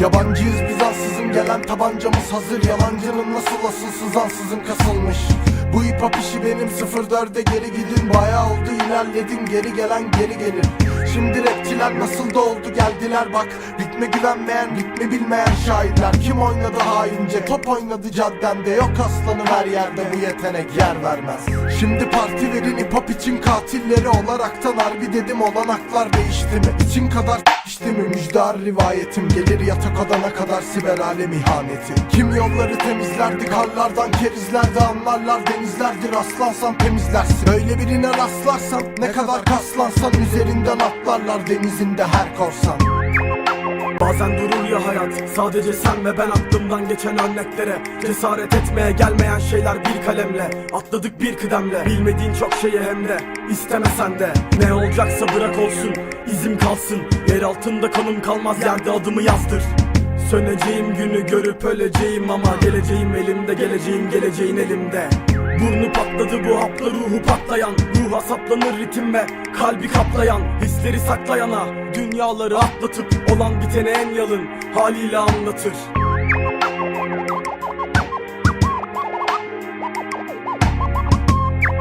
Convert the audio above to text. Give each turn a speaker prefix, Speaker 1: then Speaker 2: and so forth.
Speaker 1: Yabancıyız biz ansızın gelen tabancamız hazır. Yalancının nasıl asılsız ansızın kasılmış. Bu hip hop işi benim 04'e geri gidin. Bayağı oldu ilerledin. Geri gelen geri gelir Şimdi rapçiler nasıl da oldu geldiler bak. Ritme güvenmeyen ritmi bilmeyen şairler. Kim oynadı haince top oynadı caddemde. Yok aslanım her yerde bu yetenek yer vermez. Şimdi parti verin hip hop için katilleri olaraktan harbi dedim. Olanaklar değişti mi? İçin kadar işte mi? Müjdar rivayetim. Gelir yatak odana kadar siber alem ihaneti. Kim yolları temizlerdi karlardan kerizlerdi Anlarlar denizlerdir. Rastlansan temizlersin. Öyle birine rastlarsan ne kadar kaslansan Üzerinden atlarlar denizinde her korsan.
Speaker 2: Bazen durur ya hayat Sadece sen ve ben aklımdan geçen örneklere. Cesaret etmeye gelmeyen şeyler bir kalemle. Atladık bir kıdemle Bilmediğin çok şeyi hem de istemesen de Ne olacaksa bırak olsun izim kalsın. Yer altında kanım kalmaz yerde adımı yazdır. Söneceğim günü görüp öleceğim ama Geleceğim elimde geleceğim geleceğin elimde. Burnu patladı bu hapla ruhu patlayan Ruha saplanır ritim kalbi kaplayan Hisleri saklayana Dünyaları atlatıp olan biteni en yalın Haliyle anlatır